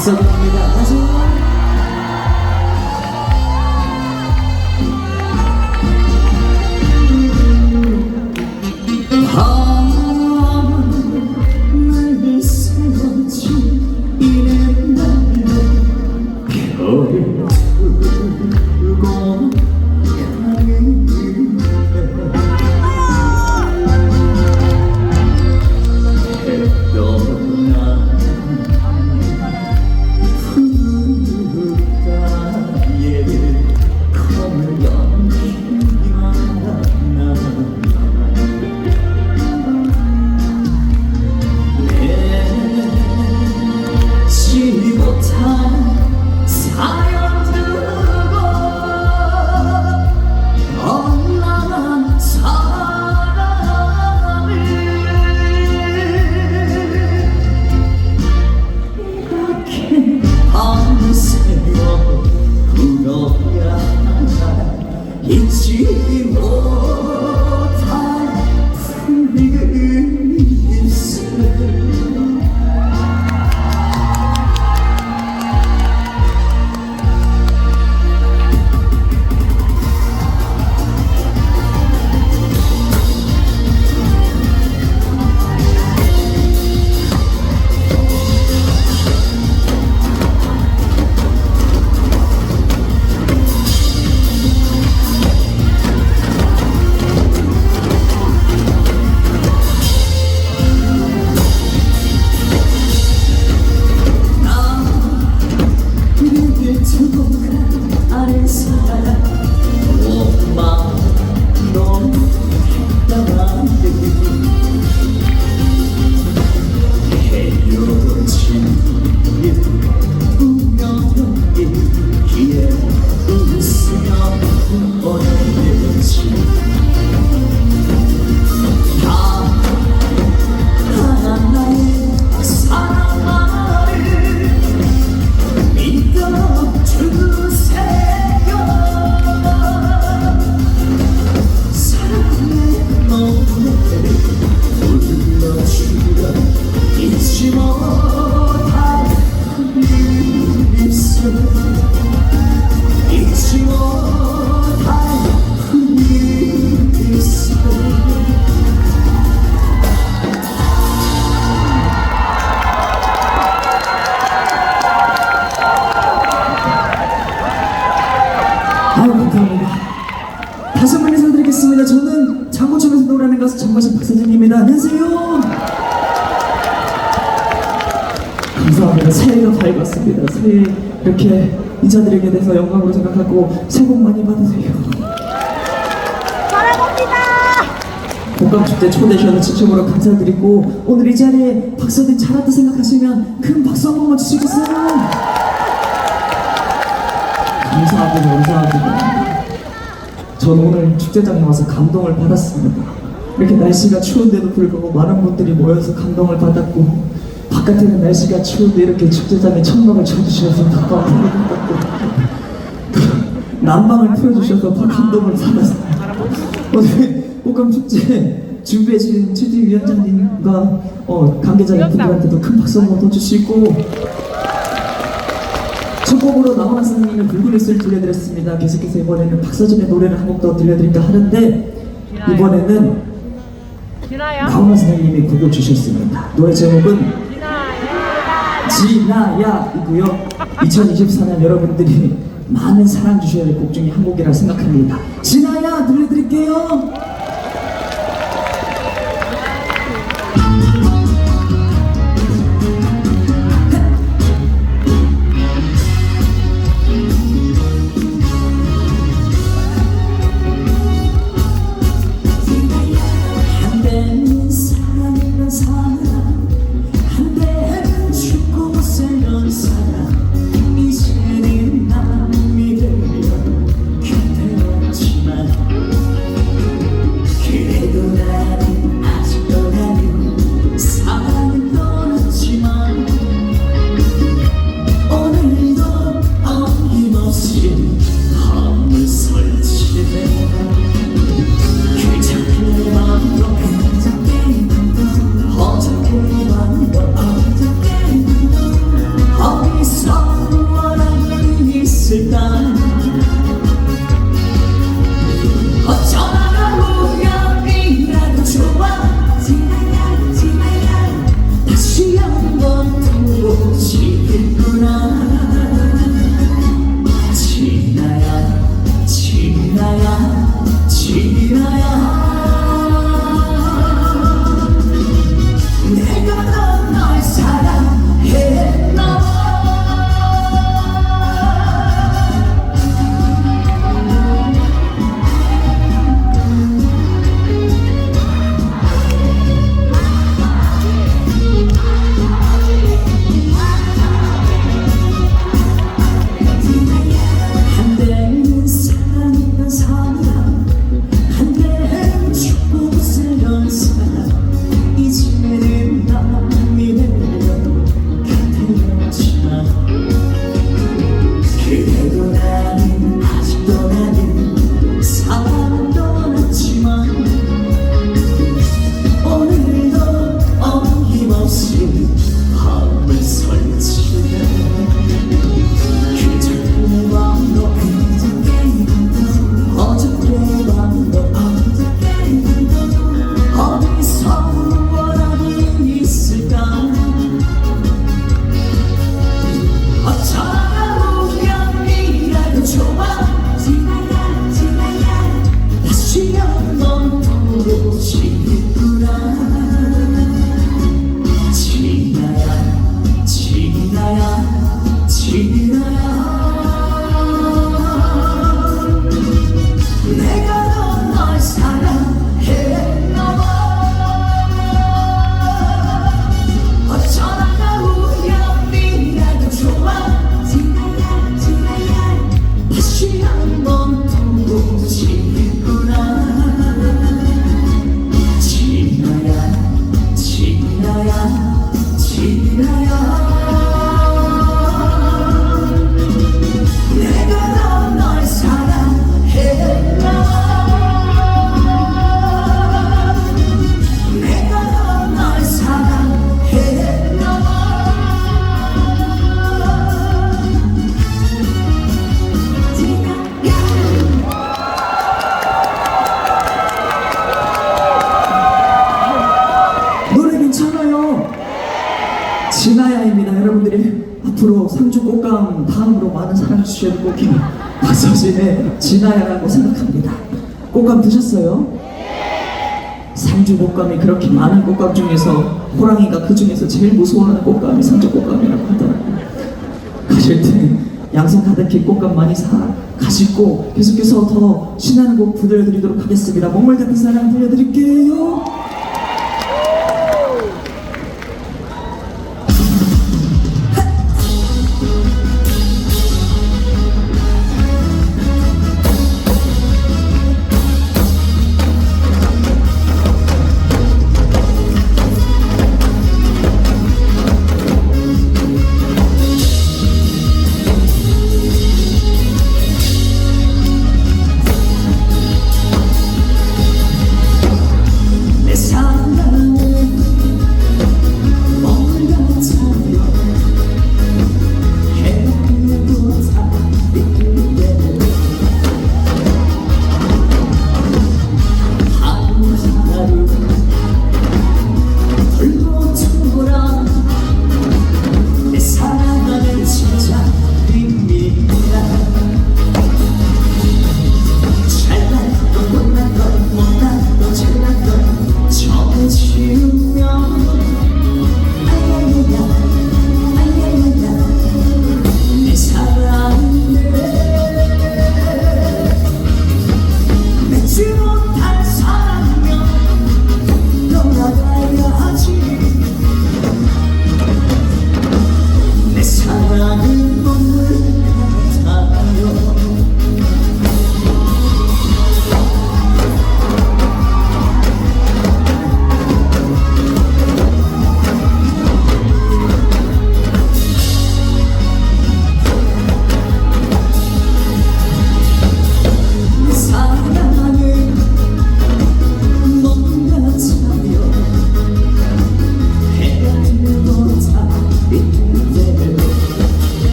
박서준 보내 아유 감사합니다. 다시 한 번 인사드리겠습니다. 저는 장구청에서 노래하는 가수 장마신 박서진입니다. 안녕하세요. 감사합니다. 새해가 밝았습니다. 새해 이렇게 인사드리게 돼서 영광으로 생각하고 새해 복 많이 받으세요. 복강축제 초대 주셔서 진심으로 감사드리고 오늘 이 자리에 박서진 잘한다 생각하시면 큰 박수 한 번만 주시겠어요? 감사합니다. 감사합니다. 저는 오늘 축제장에 와서 감동을 받았습니다. 이렇게 날씨가 추운데도 불구하고 많은 분들이 모여서 감동을 받았고 바깥에는 날씨가 추운데 이렇게 축제장에 천막을 쳐주셔서 받았고 난방을 틀어주셔서 더 감동을 받았어요. 오늘 꽃감 축제 준비해주신 취지위원장님과 어, 관계자분들한테도 큰 박수 한번 더 주시고 첫 곡으로 나훈아 선생님의 입술 들려드렸습니다. 계속해서 이번에는 박서준의 노래를 한 곡 더 들려드릴까 하는데 이번에는 진아야? 나훈아 선생님이 곡을 주셨습니다. 노래 제목은. 지나야이고요. 2024년 여러분들이 많은 사랑 주셔야 될 곡 중에 한 곡이라 생각합니다. 지나야 들려드릴게요. 사랑 주셔야 될 꽃이 박서진의 진아야라고 생각합니다. 꽃감 드셨어요? 상주 꽃감이 그렇게 많은 꽃감 중에서 호랑이가 그 중에서 제일 무서워하는 꽃감이 상주 꽃감이라고 하더라고요. 가실 때 양손 가득히 꽃감 많이 사 가시고 계속해서 더 신나는 곡 부들려드리도록 하겠습니다. 목말 같은 사랑 들려드릴게요.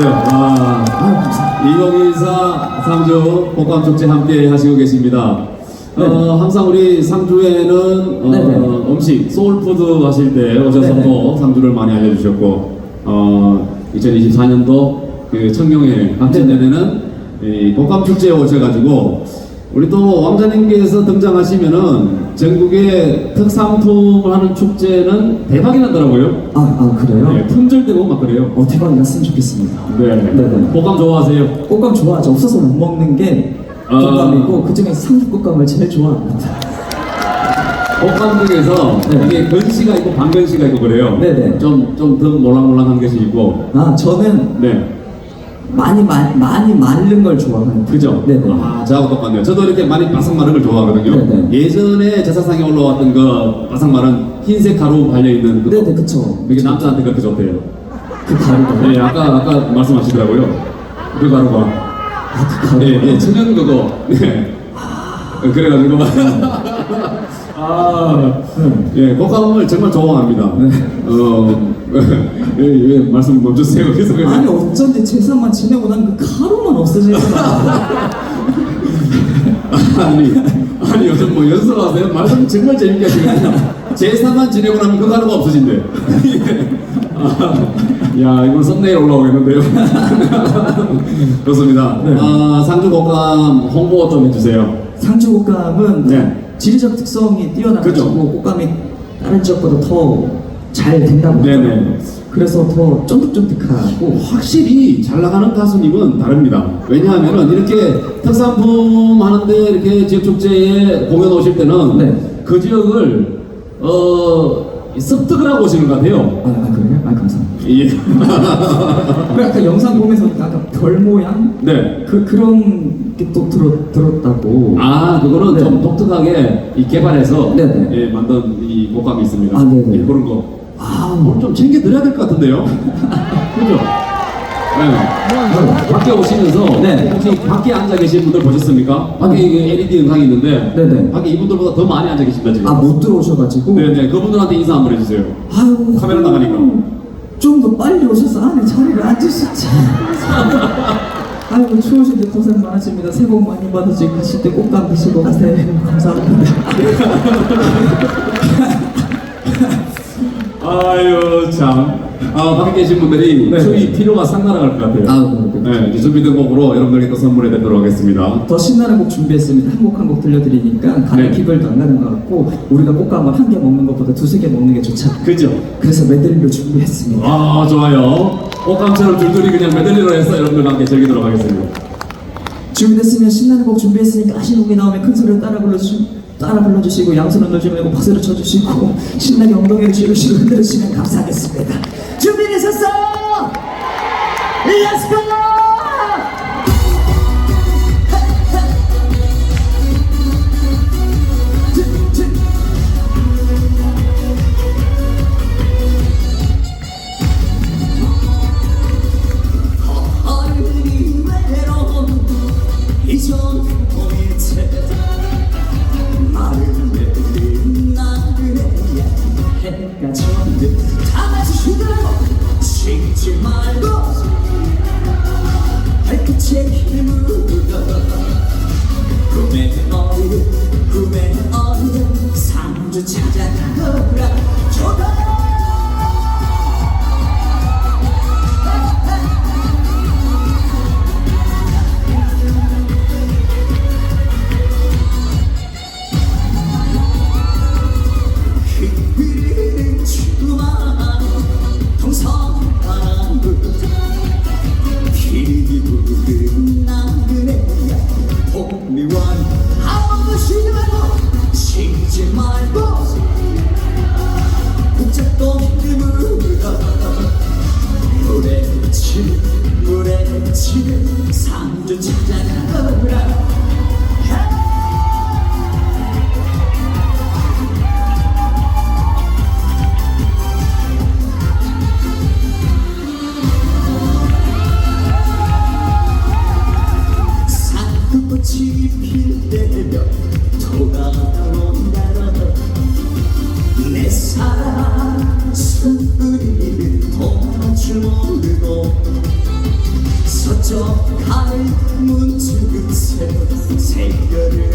네, 아, 2024 상주 복감축제 함께 하시고 계십니다. 네. 어, 항상 우리 상주에는 어, 네 네. 음식 소울푸드 하실 때 오셔서. 또 상주를 많이 알려주셨고 어, 2024년도 그 청룡회 네네. 함께 내내는 이 복감 축제에 오셔가지고 우리 또 왕자님께서 등장하시면은 전국에 특산품을 하는 축제는 대박이 난다고요. 아, 아 그래요? 네, 품절되고 막 그래요. 어 대박이 났으면 좋겠습니다. 네. 네네. 복감 좋아하세요? 꽃감 좋아하죠. 없어서 못 먹는 게 아. 꽃감이고 그 중에 삼겹 꽃감을 제일 좋아합니다. 복감 중에서 네. 이게 건시가 있고 반건시가 있고 그래요. 네네. 좀좀 더 몰랑몰랑한 것이 있고. 아 저는 네. 많이 마, 많이 마른 걸 좋아하는 그죠? 네네. 아, 저하고 똑같네요. 저도 이렇게 많이 바삭 마른 걸 좋아하거든요. 네네. 예전에 제사상에 올라왔던 그 바삭 마른 흰색 가루 발려 있는 그 네네 그쵸. 이게 남자한테 그렇게 좋대요. 그 가루가. 네, 아까, 아까 말씀하시더라고요. 그 가루가. 아, 그 가루. 네, 네, 천연 그거. 네. 그래가지고. 아, 네. 예, 꽃감을 정말 좋아합니다. 어, 예, 예, 말씀 멈추세요. 계속. 아니 어쩐지 제사만 지내고 난 그 가루만 없어지더라. 아니, 아니 요즘 뭐 연습하세요? 말씀 정말 재밌게 하시거든요. 제사만 지내고 나면 그 가루가 없어진대. 아, 야, 이건 썸네일 올라오겠는데요. 그렇습니다. 네. 아, 상주곡감 홍보 좀 해주세요. 상주꽃감은 네. 지리적 특성이 뛰어나가지고 그죠. 꽃감이 다른 지역보다 더 잘 된다고 네네. 그래서 더 쫀득쫀득하고 확실히 잘 나가는 가수님은 다릅니다. 왜냐하면은 이렇게 특산품 하는데 이렇게 지역 축제에 공연 오실 때는 네. 그 지역을 어 습득을 하고 오시는 것 같아요. 아, 아 그래요? 아 감사합니다. 예. 그 아까 영상 보면서 아까 별 모양 네. 그 그런 게 또 들었 들었다고. 아, 그거는 네. 좀 독특하게 이 개발해서 네네. 예, 만든 이 목감이 있습니다. 아, 네네. 예, 그런 거. 아, 뭐좀 챙겨 드려야 될 것 같은데요. 그죠? 네. 밖에 오시면서 네. 혹시 밖에 앉아 계신 분들 보셨습니까? 밖에 이게 LED 영상이 있는데 네네. 밖에 이분들보다 더 많이 앉아 계신다 지금. 아 못 들어오셔가지고. 네네. 그분들한테 인사 한번 해주세요. 아유. 카메라 나가니까. 좀 더 빨리 오셔서 안에 자리를 앉으시지. 아이고 추우신데 고생 많으십니다. 새해 복 많이 받으시고 가실 때 꽃감 드시고 가세요. 감사합니다. 아유 참. 아 밖에 계신 분들이 네. 추위 필요가 상당할 것 같아요. 아, 그렇군요. 네, 이제 준비된 곡으로 여러분들께 또 선물해 드리도록 하겠습니다. 더 신나는 곡 준비했습니다. 한 곡 한 곡 들려드리니까 간에 네. 기별도 안 가는 것 같고 우리가 꽃감을 한개 먹는 것보다 두세 개 먹는 게 좋잖아. 그죠? 그래서 메들리로 준비했습니다. 아 좋아요. 꽃감처럼 줄줄이 그냥 메들리로 해서 여러분들과 함께 즐기도록 하겠습니다. 준비됐으면 신나는 곡 준비했으니까 하신 곡이 나오면 큰 소리로 따라 불러주 따라 불러주시고 넣지 말고 박수를 쳐주시고 신나게 엉덩이를 쥐으시고 흔들으시면 감사하겠습니다. 준비되셨어? Let's go! 서쪽 갈 문틈새 새별을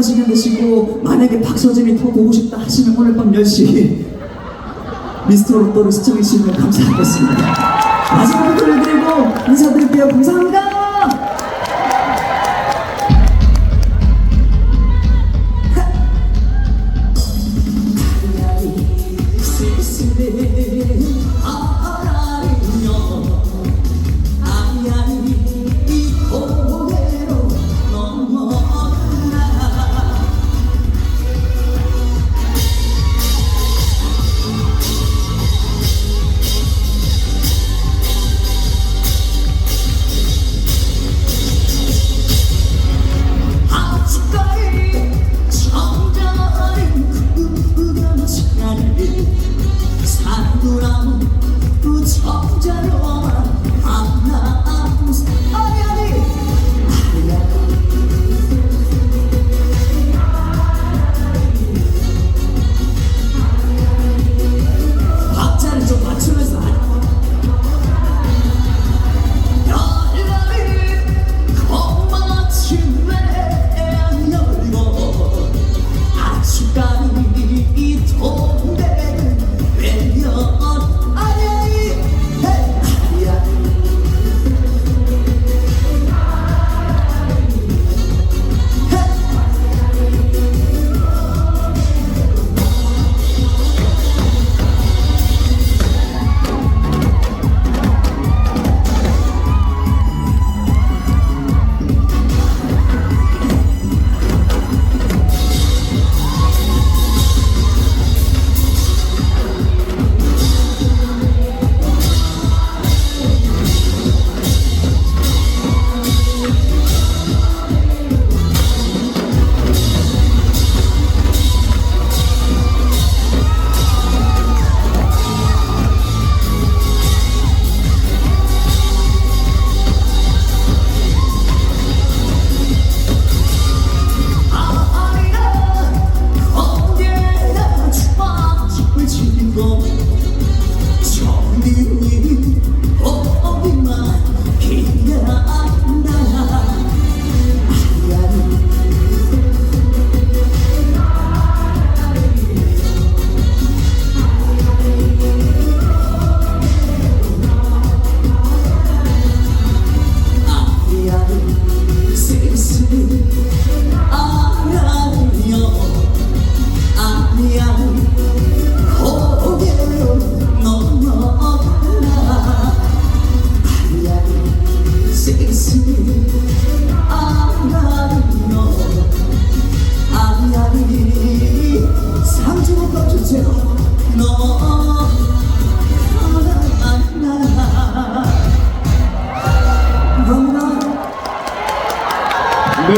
한 시간 되시고 만약에 박서진이 더 보고 싶다 하시면 오늘 밤 10시 미스터 로또를 시청해주시면 감사하겠습니다. 마지막으로 올려드리고 인사드릴게요. 감사합니다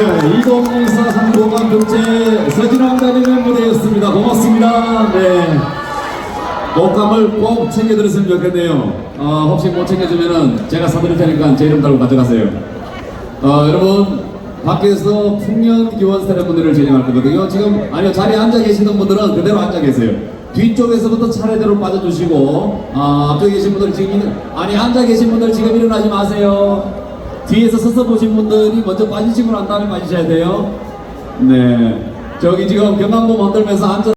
네, 2024 상공관 축제 서진왕단님의 무대였습니다. 고맙습니다. 네. 목감을 꼭 챙겨드렸으면 좋겠네요. 어, 혹시 못 챙겨주면은 제가 사드릴 테니까 제 이름 달고 가져가세요. 어, 여러분, 밖에서 풍년 기원 세레모니를 진행할 거거든요. 지금, 아니요, 자리에 앉아 계시는 분들은 그대로 앉아 계세요. 뒤쪽에서부터 차례대로 빠져주시고, 아, 앞쪽에 계신 분들 지금, 아니, 앉아 계신 분들 지금 일어나지 마세요. 뒤에서 서서 보신 분들이 먼저 빠지시고 난 다음에 빠지셔야 돼요. 네. 저기 지금 경남도 만들면서 앉아